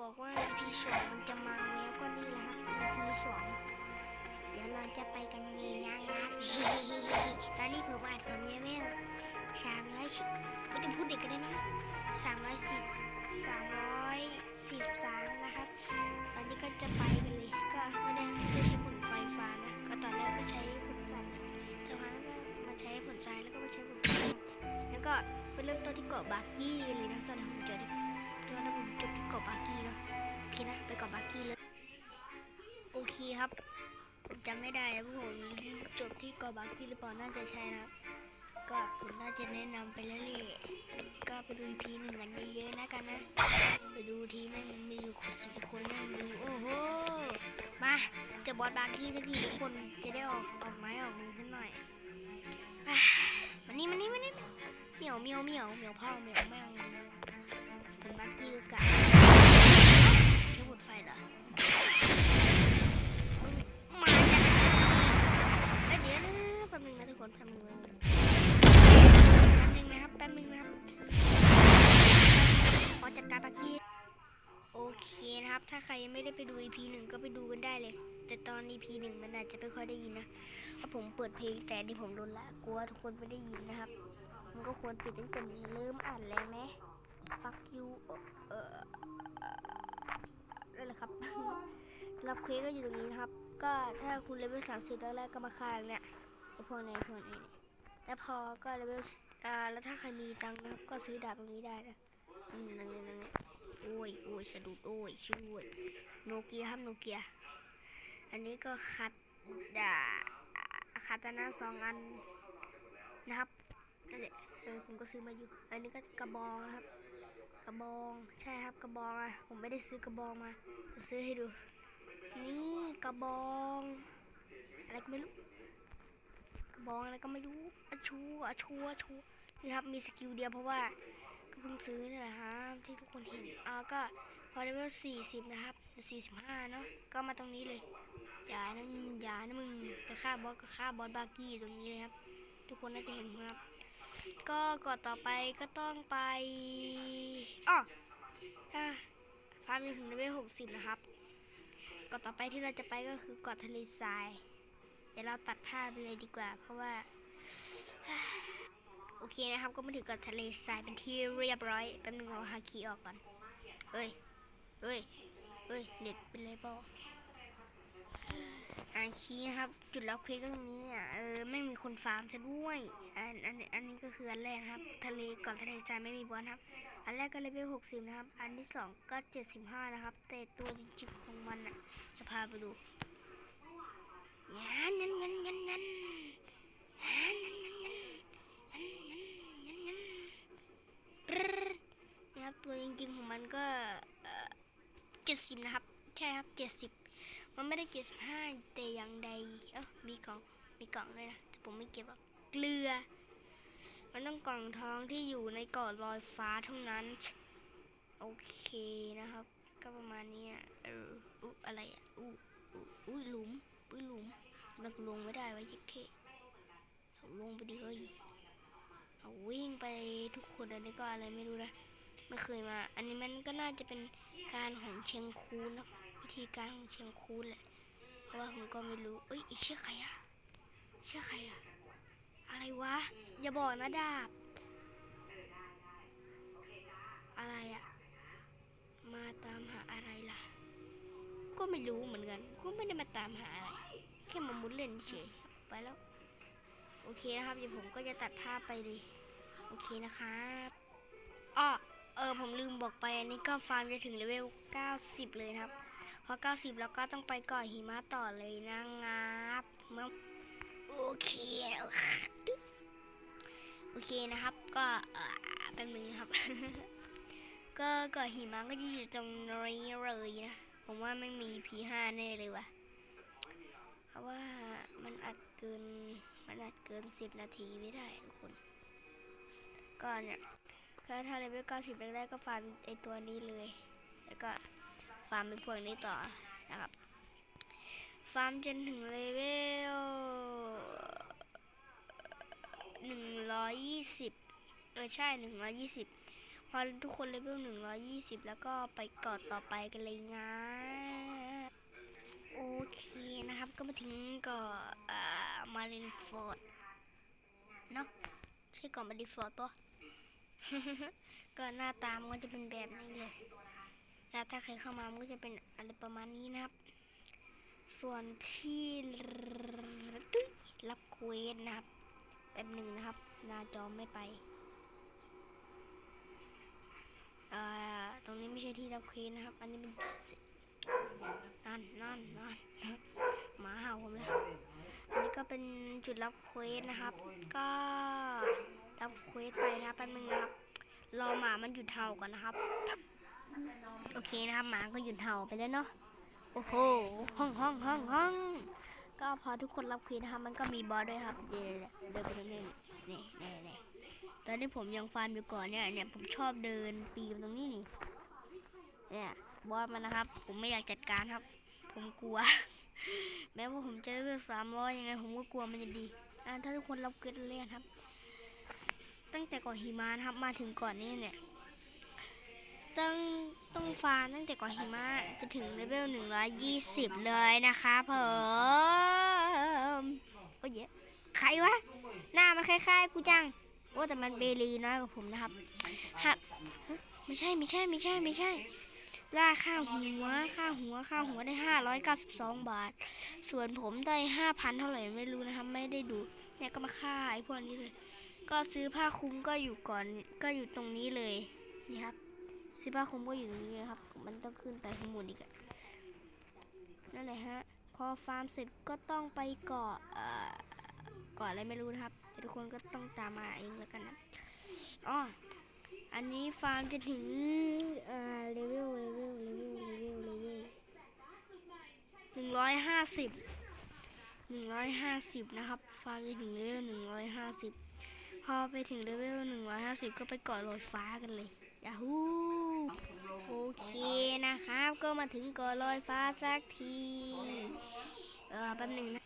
บอกว่า EP สองมันจะมาแล้วก็นี่แหละครับ EP สองเดี๋ยวเราจะไปกันเลยนะครับตอนนี้ผมอัดผมเลเวลสามร้อยไม่ต้องพูดเด็กกันได้ไหมสามร้อยสี่สามร้อยสี่สิบสามนะครับ ตอนนี้ก็จะไปกันเลย ก็ไม่ได้ไม่ได้ใช้ผลไฟฟ้านะ ก็ตอนแรกก็ใช้ผลสั่นจากนั้นก็มาใช้ผลใจแล้วก็มาใช้ผลสั่นแล้วก็ไปเริ่มต้นที่เกาะบาร์กี้กันเลย กาะบาร์กี้เลย โอเคครับผมจำไม่ได้นะผมจบที่กาะบาร์กี้หรือเปล่าน่าจะใช่นะก็ผมน่าจะแนะนำไปแล้วแหละก็ไปดู EP หนึ่งกันเยอะๆนะกันนะ ไปดูทีแม่งมีอยู่สี่คนแม่งดูโอ้โหมาจะบอสบาร์กี้สักทีทุกคนจะได้ออกออกไม้ออกมือสักหน่อยมานี่มานี่มานี่เหมียวเหมียวเหมียวเหมียวพ่อเหมียวแม่งเป็นบาร์กี้ก็กะใคนแป๊บนึงแป๊บนึงแป๊บนึงนะครับแป๊บนึงนะครับขอจัดการบาร์กี้โอเคนะครับ ถ้าใครยังไม่ได้ไปดู EP หนึ่งก็ไปดูกันได้เลย แต่ตอน EP หนึ่งมันอาจจะไม่ค่อยได้ยินนะเพราะผมเปิดเพลงแต่ที่ผมโดนละกลัวทุกคนไม่ได้ยินนะครับ มันก็ควรปิดตั้งแต่เริ่มอ่านแล้วไหม fuck you เออนั่นแหละครับรับเควสก็อยู่ตรงนี้นะครับ ก็ถ้าคุณเลเวลสามสิบแรกๆก็มาฆ่าเนี่ย พวกไหนพวกนเนี่ยแล้วพอก็เลเวลอ่าแล้วถ้าใครมีตังค์นะครับก็ซื้อดาบตรงนี้ได้นะอืมนั่นนี่นั่นนี่โอ้ยโอ้ยสะดุดโอ้ยช่วยโนเกียครับโนเกีย อันนี้ก็คัดดาคาตานาสองอันนะครับนั่นแหละเออผมก็ซื้อมาอยู่ อันนี้ก็กระบองนะครับ กระบองใช่ครับกระบองอะผมไม่ได้ซื้อกระบองมาซื้อให้ดู นี่กระบอง อะไรก็ไม่รู้ บองอะไรก็ไม่รู้อชูอชูอชูนี่ครับมีสกิลเดียวเพราะว่าก็เพิ่งซื้อนี่แหละครับที่ทุกคนเห็นอ่าก็พอเลเวล40 นะครับ 45 เนาะก็มาตรงนี้เลยอย่านะมึงอย่านะมึงไปฆ่าบอสก็ฆ่าบอสบาร์กี้ตรงนี้เลยครับ ทุกคนน่าจะเห็นครับ ก็ก่อนต่อไปก็ต้องไปอ้อฟาร์มยังถึงเลเวล60 นะครับก่อนต่อไปที่เราจะไปก็คือเกาะทะเลทราย เดี๋ยวเราตัดภาพไปเลยดีกว่า เพราะว่า โอเคนะครับ ก็มาถึงกับทะเลทรายเป็นที่เรียบร้อยแป๊บนึงเอาฮาคิออกก่อนเฮ้ยเฮ้ยเฮ้ยเน็ตเป็นไรเปล่าฮาคินะครับ จุดล็อกเพลก็ตรงนี้อะเออไม่มีคนฟาร์มซะด้วยอันอันอันนี้ก็คืออันแรกครับ ทะเลก่อนทะเลทรายไม่มีบอลครับ อันแรกก็เลเวล60นะครับ อันที่สองก็75นะครับ แต่ตัวจริงๆของมันอะจะพาไปดู ยันยันยันยันยันยันยันยันยันยันยันยันนะครับตัวจริงๆของมันก็เจ็ดสิบนะครับ ใช่ครับเจ็ดสิบมันไม่ได้เจ็ดสิบห้าแต่อย่างใดเอ้ามีกล่องมีกล่องด้วยนะแต่ผมไม่เก็บหรอกเกลือ มันต้องกล่องทองที่อยู่ในเกาะลอยฟ้าเท่านั้น โอเคนะครับ ก็ประมาณนี้อะเอออุ๊อะไรอะอู้อู้หลุม อุ้ยหลุมมันลงไม่ได้ไว้ยิเคเอาลงไปดิเฮ้ยเอาวิ่งไปทุกคนอันนี้ก็อะไรไม่รู้นะ ไม่เคยมา อันนี้มันก็น่าจะเป็นการของเชียงคูนนะวิธีการของเชียงคูนแหละ เพราะว่าผมก็ไม่รู้ เอ้ยไอ้เชื่อใครอะเชื่อใครอะอะไรวะ อย่าบอกนะดาบ อะไรอะมาตามหาอะไรล่ะ ก็ไม่รู้เหมือนกัน ก็ไม่ได้มาตามหาอะไร ค่มามุดเล่นเฉยไปแล้ว โอเคนะครับ เดี๋ยวผมก็จะตัดภาพไปเลย โอเคนะครับอ้อเออผมลืมบอกไปอันนี้ก็ฟาร์มจะถึงเลเวล 90 เลยครับ พอ 90 แล้วก็ต้องไปก่อนหิมะต่อเลยนะครับเมื่อโอเคแล้วค่ะโอเคนะครับ ก็เออแป๊บนึงครับ ก็ก่อหิมะก็จะอยู่ตรงนี้เลยนะ ผมว่าไม่มี P5 แน่เลยว่ะ เพราะว่ามันอัดเกิน มันอาจเกินสิบนาทีไม่ได้ทุกคน ก็เนี่ยก็ถ้าเลเวลเก้าสิบแรกๆก็ฟาร์มไอตัวนี้เลย แล้วก็ฟาร์มเป็นพวกนี้ต่อนะครับ ฟาร์มจนถึงเลเวลหนึ่งร้อยยี่สิบเออใช่หนึ่งร้อยยี่สิบพอทุกคนเลเวลหนึ่งร้อยยี่สิบแล้วก็ไปกาะต่อไปกันเลยงาโอเค นะครับ ก็มาถึงเกาะมารินฟอร์ดเนาะใช่เกาะมารินฟอร์ดปะก็หน้าตามนก็จะเป็นแบบนี้เลยแล้วถ้าใครเข้ามามันก็จะเป็นอะไรประมาณนี้นะครับ ส่วนที่รับเควสนะครับแป๊บหนึ่งนะครับ หน้าจอไม่ไปตรงนี้ไม่ใช่ที่รับเควสนะครับ อันนี้เป็นนั่นนั่นนั่น หมาเห่าผมแล้วอันนี้ก็เป็นจุดรับเควสนะครับ ก็รับเควสไปนะครับแป๊บนึงนะครับ รอหมามันหยุดเห่าก่อนนะครับ โอเคนะครับหมาก็หยุดเห่าไปแล้วเนาะ โอ้โห ห้องห้องห้องห้องก็พอทุกคนรับควีนนะครับ มันก็มีบอสด้วยครับ เดี๋ยวเดินไปตรงนี้นี่นี่นี่ตอนที่ผมยังฟาร์มอยู่ก่อนเนี่ยเนี่ยผมชอบเดินปีนตรงนี้นี่ เนี่ยบอสมันนะครับ ผมไม่อยากจัดการครับ ผมกลัว แม้ว่าผมจะเลือกสามร้อยยังไงผมก็กลัวมันจะดีอ่าถ้าทุกคนรับเกิดเรียครับ ตั้งแต่ก่อนหิมะนะครับ มาถึงก่อนนี้เนี่ยต้องต้องฟาร์มตั้งแต่ก่อนหิมะจะถึงเลเวลหนึ่งร้อยยี่สิบเลยนะคะผมโอ้ยใครวะ หน้ามันคล้ายๆ กูจัง โอ้แต่มันเบลีน้อยกว่าผมนะครับฮะไม่ใช่ไม่ใช่ไม่ใช่ไม่ใช่ ล่าค่าหัว ค่าหัว ค่าหัวได้ห้าร้อยเก้าสิบสองบาท ส่วนผมได้ห้าพันเท่าไหร่ไม่รู้นะครับ ไม่ได้ดู เนี่ยก็มาฆ่าไอ้พวกนี้เลย ก็ซื้อผ้าคลุมก็อยู่ก่อน ก็อยู่ตรงนี้เลย นี่ครับ ซื้อผ้าคลุมก็อยู่ตรงนี้นะครับ มันต้องขึ้นไปข้างบนอีกอะนั่นแหละฮะ พอฟาร์มเสร็จก็ต้องไปเกาะเอ่อเกาะอะไรไม่รู้นะครับ ทุกคนก็ต้องตามมาเองแล้วกันนะอ๋ออันนี้ฟาร์มจะถึงเอ่อเลเวลเลเวลเลเวลเลเวลเลเวลหนึ่ง ร้อยห้าสิบหนึ่งร้อยห้าสิบนะครับฟาร์มจะถึงเลเวลหนึ่งร้อยห้าสิบพอไปถึงเลเวลหนึ่งร้อยห้าสิบก็ไปเกาะลอยฟ้ากันเลยยาฮูโอเคนะครับ ก็มาถึงเกาะลอยฟ้าสักทีเออแป๊บหนึงนะ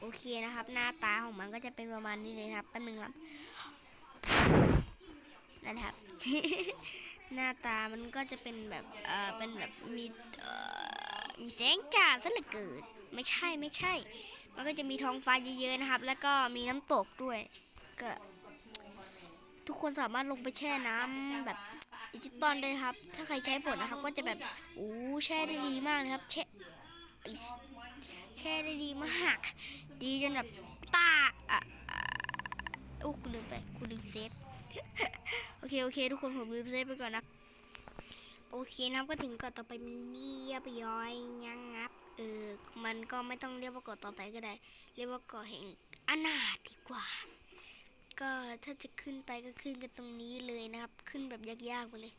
โอเคนะครับ หน้าตาของมันก็จะเป็นประมาณนี้เลยครับแป๊บหนึงครับนั่นแหละครับ หน้าตามันก็จะเป็นแบบเออเป็นแบบมีเออ มีแสงจ้าซะเหลือเกินไม่ใช่ไม่ใช่ มันก็จะมีท้องฟ้าเยอะๆนะครับ แล้วก็มีน้ำตกด้วย ก็ ทุกคนสามารถลงไปแช่น้ำแบบดิจิตอลได้ครับ ถ้าใครใช้ผลนะครับ ก็จะแบบโอ้แช่ได้ดีมากเลยครับ แช่แช่ได้ดีมากดีจนแบบตาอะอะโอ้กูลืมไปกูลืมเซฟโอเคโอเค ทุกคนผมลืมเซฟไปก่อนนะ โอเคนะครับก็ถึงกาะต่อไปมันเรียบย้อยยังงับเออมันก็ไม่ต้องเรียกว่ากาะต่อไปก็ได้ เรียกว่ากาะแห่งอนาถดีกว่า ก็ถ้าจะขึ้นไปก็ขึ้นกันตรงนี้เลยนะครับ ขึ้นแบบยากๆไปเลย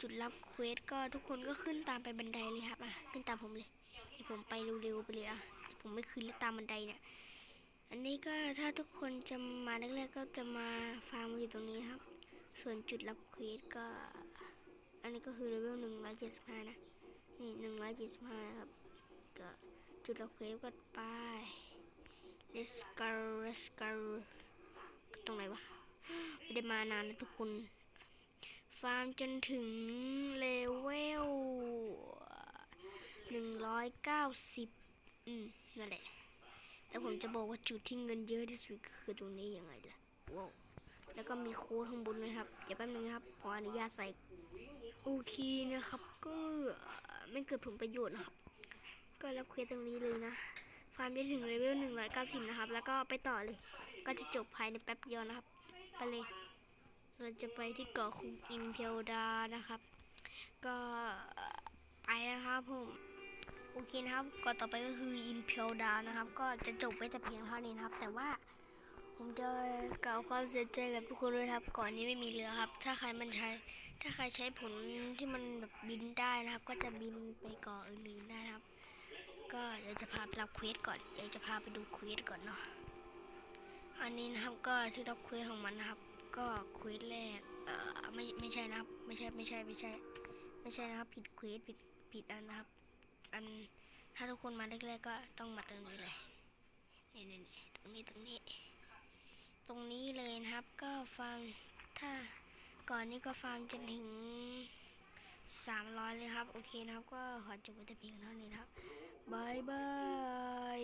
จุดรับเควสก็ทุกคนก็ขึ้นตามไปบันไดเลยครับอะขึ้นตามผมเลยให้ผมไปเร็วๆไปเลยอะผมไม่ขึ้นแล้วตามบันไดเนี่ยอันนี้ก็ถ้าทุกคนจะมาแรกๆก็จะมาฟาร์มอยู่ตรงนี้ครับ ส่วนจุดรับเควสก็ อันนี้ก็คือเลเวลหนึ่งร้อยเจ็ดสิบห้านะ นี่หนึ่งร้อยเจ็ดสิบห้าครับ ก็จุดเรับเควสก็ไป let's go let's go ตรงไหนวะ ไม่ได้มานานนะทุกคน ฟาร์มจนถึงเลเวลหนึ่งร้อยเก้าสิบอืมนั่นแหละ แต่ผมจะบอกว่าจุดที่เงินเยอะที่สุดคือตรงนี้ยังไงล่ะว้าวแล้วก็มีโค้ดข้างบนเลยครับ เดี๋ยวแป๊บนึงครับ ขออนุญาตใส่ โอเคนะครับ ก็ไม่เกิดผลประโยชน์นะครับ ก็รับเควสตรงนี้เลยนะฟาร์มจะถึงเลเวลหนึ่งร้อยเก้าสิบนะครับ แล้วก็ไปต่อเลย ก็จะจบภายในแป๊บเดียวนะครับ ไปเลย เราจะไปที่เกาะคุงอิมเพียวดานะครับ ก็ไปนะครับผม โอเคนะครับเกาะต่อไปก็คืออิมเพียวดานะครับ ก็จะจบไว้แต่เพียงเท่านี้นะครับ แต่ว่าผมจะกล่าวความเสียใจกับทุกคนด้วยครับ ก่อนนี้ไม่มีเรือครับ ถ้าใครมันใช้ ถ้าใครใช้ผลที่มันแบบบินได้นะครับ ก็จะบินไปเกาะอื่นๆได้นะครับ ก็เดี๋ยวจะพาไปรับเควสก่อนเดี๋ยวจะพาไปดูเควสก่อนเนาะอันนี้นะครับก็ที่รับเควสของมันนะครับ ก็เควสแรกเอ่อไม่ไม่ใช่นะครับ ไม่ใช่ไม่ใช่ไม่ใช่ ไม่ใช่นะครับ ผิดเควสผิดผิดอันนะครับ อันถ้าทุกคนมาแรกๆก็ต้องมาตรงนี้เลยนี่นี่นี่ตรงนี้ตรงนี้ ตรงนี้เลยนะครับ ก็ฟังถ้า ก่อนนี้ก็ฟาร์มจนถึง 300 เลยครับ โอเคนะครับ ก็ขอจบไปแต่เพียงเท่านี้ครับบายบาย